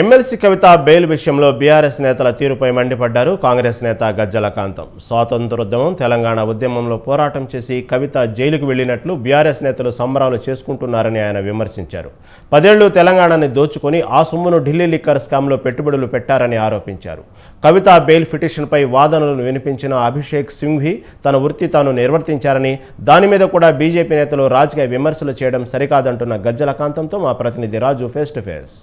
MLC Kavitha bail విషయంలో BRS నేతల తీరుపై మండిపడ్డారు కాంగ్రెస్ నేత గజ్జల కాంతం. స్వాతంత్రోద్యమం తెలంగాణ ఉద్యమంలో పోరాటం చేసి కవిత జైలుకు వెళ్ళినట్లు బీఆర్ఎస్ నేతలు సంబరాలు చేసుకుంటున్నారని ఆయన విమర్శించారు. పదేళ్ళు తెలంగాణని దోచుకొని ఆ సొమ్మును ఢిల్లీ లిక్కర్ స్కామ్లో పెట్టుబడులు పెట్టారని ఆరోపించారు. కవిత బెయిల్ పిటిషన్పై వాదనలు వినిపించిన అభిషేక్ సింఘ్వి తన వృత్తి తాను నిర్వర్తించారని దాని మీద కూడా బీజేపీ నేతలు రాజకీయ విమర్శలు చేయడం సరికాదంటున్న గజ్జల కాంతంతో మా ప్రతినిధి Raju face to face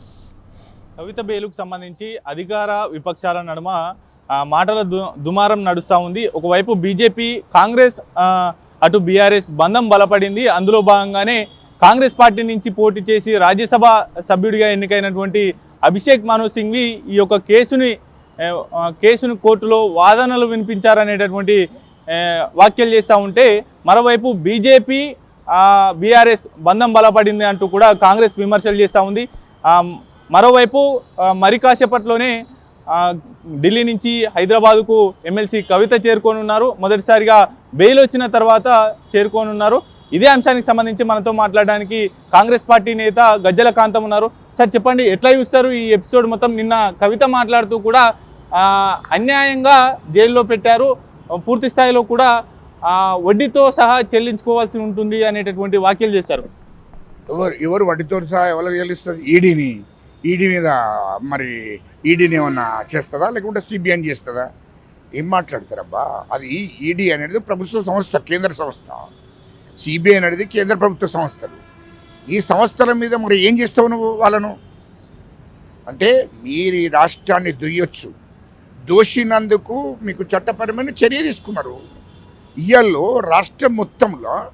Kavitha బేలుకు సంబంధించి అధికార విపక్షాల నడుమ మాటల దు దుమారం నడుస్తూ ఉంది. ఒకవైపు బీజేపీ కాంగ్రెస్ అటు బీఆర్ఎస్ బంధం బలపడింది. అందులో భాగంగానే కాంగ్రెస్ పార్టీ నుంచి పోటీ చేసి రాజ్యసభ సభ్యుడిగా ఎన్నికైనటువంటి అభిషేక్ మను సింఘ్వి ఈ యొక్క కేసుని కేసును కోర్టులో వాదనలు వినిపించారనేటటువంటి వ్యాఖ్యలు చేస్తూ ఉంటే మరోవైపు బీజేపీ బీఆర్ఎస్ బంధం బలపడింది అంటూ కూడా కాంగ్రెస్ విమర్శలు చేస్తూ ఉంది. మరోవైపు ఆ, మరి కాసేపట్లోనే ఢిల్లీ నుంచి హైదరాబాదుకు ఎమ్మెల్సీ కవిత చేరుకోనున్నారు. మొదటిసారిగా బెయిల్ వచ్చిన తర్వాత చేరుకోనున్నారు. ఇదే అంశానికి సంబంధించి మనతో మాట్లాడడానికి కాంగ్రెస్ పార్టీ నేత గజ్జల కాంతం ఉన్నారు. సార్ చెప్పండి ఎట్లా చూస్తారు ఈ ఎపిసోడ్ మొత్తం? నిన్న కవిత మాట్లాడుతూ కూడా అన్యాయంగా జైల్లో పెట్టారు. పూర్తి స్థాయిలో కూడా వడ్డీతో సహా చెల్లించుకోవాల్సి ఉంటుంది అనేటటువంటి వ్యాఖ్యలు చేశారు. ఎవరు ఎవరు వడ్డీతో సహా ఎవరు చెల్లిస్తారు? ఈడీని. ఈడీ మీద మరి ఈడీని ఏమన్నా చేస్తుందా? లేకుంటే సిబిఐని చేస్తుందా? ఏం మాట్లాడతారబ్బా? అది ఈడీ అనేది ప్రభుత్వ సంస్థ కేంద్ర సంస్థ. సిబిఐ అనేది కేంద్ర ప్రభుత్వ సంస్థలు. ఈ సంస్థల మీద మరి ఏం చేస్తావు నువ్వు వాళ్ళను? అంటే మీరు ఈ రాష్ట్రాన్ని దుయ్యొచ్చు. దోషినందుకు మీకు చట్టపరమైన చర్య తీసుకున్నారు. ఇయ్యాల్లో రాష్ట్రం మొత్తంలో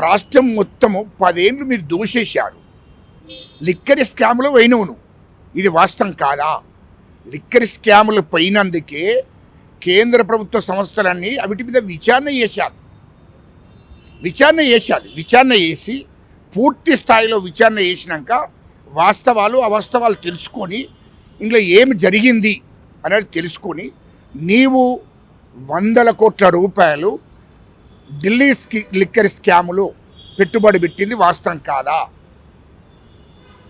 రాష్ట్రం మొత్తము పదేళ్ళు మీరు దోషేశారు. లిక్కర్ స్కామ్లో పోయినవు నువ్వు ఇది వాస్తవం కాదా? లిక్కర్ స్కాములు పోయినందుకే కేంద్ర ప్రభుత్వ సంస్థలన్నీ అవిటి మీద విచారణ చేశారు. విచారణ చేశారు. విచారణ చేసి పూర్తి స్థాయిలో విచారణ చేసినాక వాస్తవాలు అవాస్తవాలు తెలుసుకొని ఇందులో ఏమి జరిగింది అనేది తెలుసుకొని నీవు వందల కోట్ల రూపాయలు ఢిల్లీ స్కి లిక్కర్ స్కాములో పెట్టుబడి పెట్టింది వాస్తవం కాదా?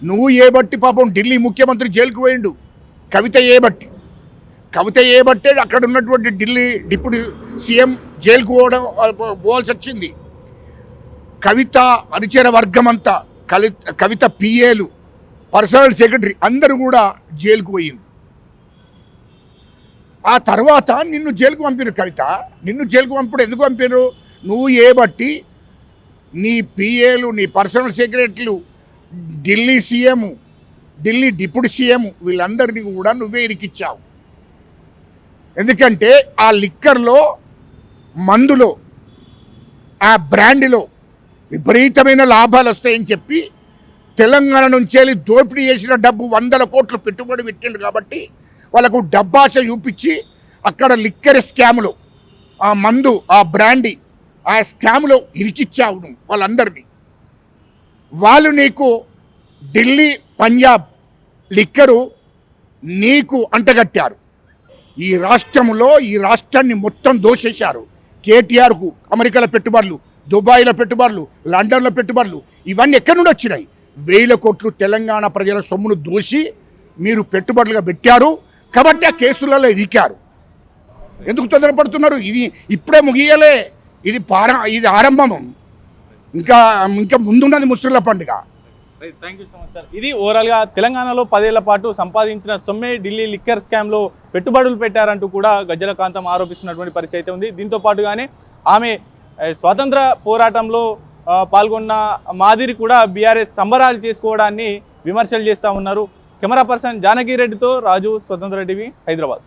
నువ్వు ఏ బట్టి పాపం ఢిల్లీ ముఖ్యమంత్రి జైలుకు పోయిండు? కవిత ఏ బట్టి? కవిత ఏ బట్టే అక్కడ ఉన్నటువంటి ఢిల్లీ డిప్యూటీ సీఎం జైలుకు పోవడం పోవాల్సి వచ్చింది. కవిత అనుచర వర్గం అంతా కలి కవిత పిఏలు పర్సనల్ సెక్రటరీ అందరూ కూడా జైలుకు పోయింది ఆ తర్వాత నిన్ను జైలుకు పంపిరు కవిత. నిన్ను జైలుకు పంపుడు ఎందుకు పంపినారు నువ్వు ఏ బట్టి నీ పిఏలు నీ పర్సనల్ సెక్రటరీలు Delhi CM Delhi deputy CM వీళ్ళందరినీ కూడా నువ్వే ఇరికిచ్చావు. ఎందుకంటే ఆ లిక్కర్లో మందులో ఆ బ్రాండ్లో విపరీతమైన లాభాలు వస్తాయని చెప్పి తెలంగాణ నుంచి వెళ్ళి దోపిడీ చేసిన డబ్బు వందల కోట్లు పెట్టుబడి పెట్టిండు కాబట్టి వాళ్ళకు డబ్బాస చూపించి అక్కడ లిక్కర్ స్కాములో ఆ మందు ఆ బ్రాండీ ఆ స్కామ్లో ఇరికిచ్చావు నువ్వు వాళ్ళందరినీ. వాళ్ళు నీకు ఢిల్లీ పంజాబ్ లిక్కరు నీకు అంటగట్టారు. ఈ రాష్ట్రంలో ఈ రాష్ట్రాన్ని మొత్తం దోషేశారు. కేటీఆర్కు అమెరికాల పెట్టుబడులు దుబాయ్లో పెట్టుబడులు లండన్లో పెట్టుబడులు ఇవన్నీ ఎక్కడి నుండి వచ్చినాయి? వేల కోట్లు తెలంగాణ ప్రజల సొమ్మును దోషి మీరు పెట్టుబడులుగా పెట్టారు. కాబట్టి ఆ కేసులలో ఇరికారు. ఎందుకు తొందరపడుతున్నారు? ఇది ఇప్పుడే ముగియలే. ఇది పార ఇది ఆరంభం. ఇంకా ఇంకా ముందున్నది ముస్లింల పండుగ. Thank you so much sir ఇది ఓవరాల్గా తెలంగాణలో పదేళ్ళ పాటు సంపాదించిన సొమ్మే ఢిల్లీ లిక్కర్ స్కామ్లో పెట్టుబడులు పెట్టారంటూ కూడా గజ్జల కాంతం ఆరోపిస్తున్నటువంటి పరిస్థితి అయితే ఉంది. దీంతో పాటుగానే ఆమె స్వాతంత్ర పోరాటంలో పాల్గొన్న మాదిరి కూడా బీఆర్ఎస్ సంబరాలు చేసుకోవడాన్ని విమర్శలు చేస్తూ ఉన్నారు. కెమెరా పర్సన్ జానకిరెడ్డితో రాజు స్వతంత్ర టీవీ హైదరాబాద్.